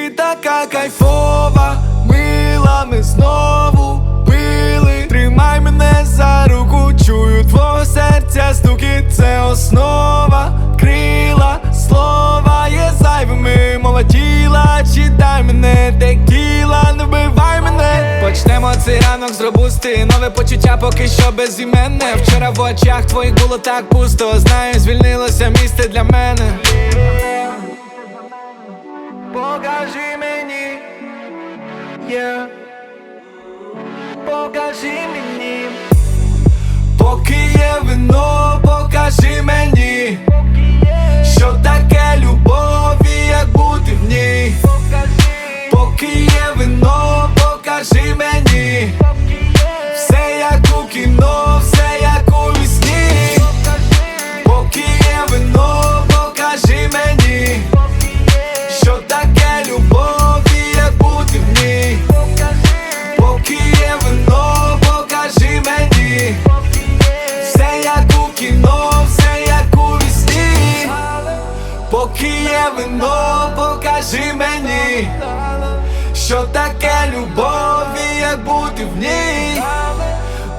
така кайфова, мила, ми знову пили. Тримай мене за руку, чую твого серця стукіт, це основа, крила, слова є зайвими, мова тіла, читай мене, текіла, не вбивай мене. Почнемо цей ранок з робусти, нове почуття поки що безіменне. Вчора в очах твоїх було так пусто. Знаю, звільнилося місце для мене. Покажи мені, yeah. покажи мені, поки є вино, покажи мені, є вино, покажи мені Що таке любов і як бути в ній.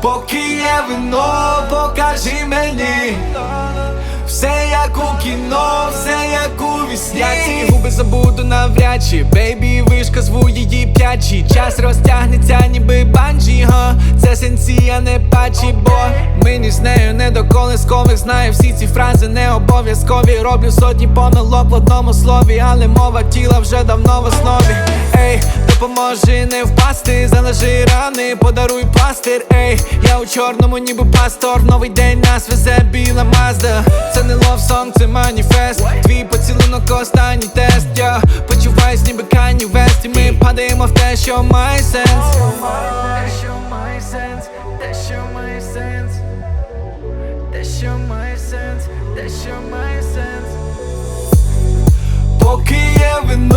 Поки є вино, покажи мені все як у кіно, все як у вісні. Я ці губи забуду навряд чи. Бейбі, вишка зву її п'ячі. Час розтягнеться, ніби банджі, га. Це сенсія, не пачі, бо Мені з нею не до колискових Знаю всі ці фрази не обов'язкові Роблю сотні помилок в одному слові Але мова тіла вже давно в основі Ей, допоможи не впасти, залежи рани, подаруй пластир, ей, я у чорному, ніби пастор, новий день нас везе біла мазда. Це не лов сон, це маніфест. Твій поцілунок останній тест. Я почуваюсь, ніби Кані Вест І ми падаємо в те, що має сенс. Те, що має сенс, те, що має сенс, що має сенс, те, що має сенс. Поки є вино,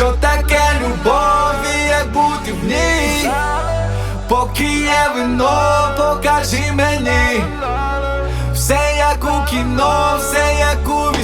Що таке любові і як бути в ній? Поки є вино, покажи мені, все як у кіно, все як у.